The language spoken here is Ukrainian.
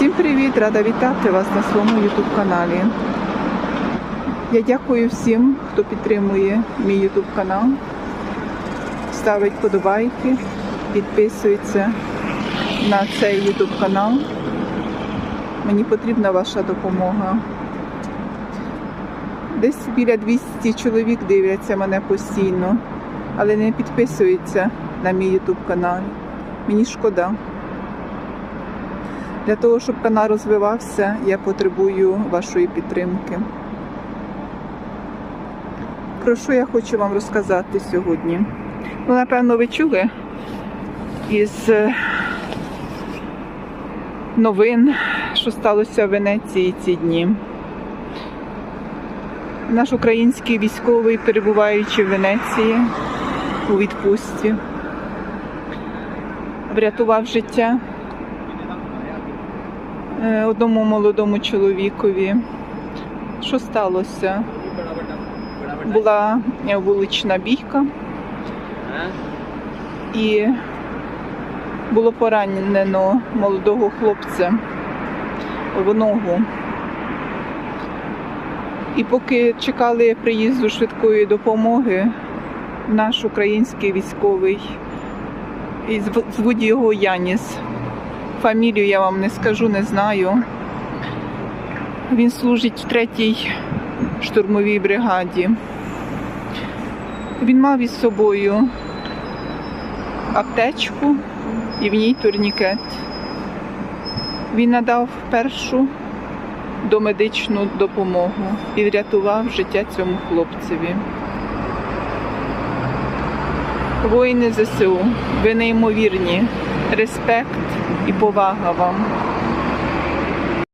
Всім привіт! Рада вітати вас на своєму YouTube каналі. Я дякую всім, хто підтримує мій YouTube канал, ставить подобайки, підписується на цей YouTube канал. Мені потрібна ваша допомога. Десь біля 200 чоловік дивляться мене постійно, але не підписуються на мій YouTube канал. Мені шкода. Для того, щоб канал розвивався, я потребую вашої підтримки. Про що я хочу вам розказати сьогодні? Ну, напевно, ви чули із е, новин, що сталося в Венеції ці дні. Наш український військовий, перебуваючи в Венеції у відпустці, врятував життя одному молодому чоловікові. Що сталося? Була е, вулична бійка і було поранено молодого хлопця в ногу. І поки чекали приїзду швидкої допомоги, наш український військовий, звуть його Яніс, фамілію я вам не скажу, не знаю. Він служить в третій штурмовій бригаді. Він мав із собою аптечку і в ній турнікет. Він надав першу домедичну допомогу і врятував життя цьому хлопцеві. Воїни ЗСУ, ви неймовірні. Респект і повага вам.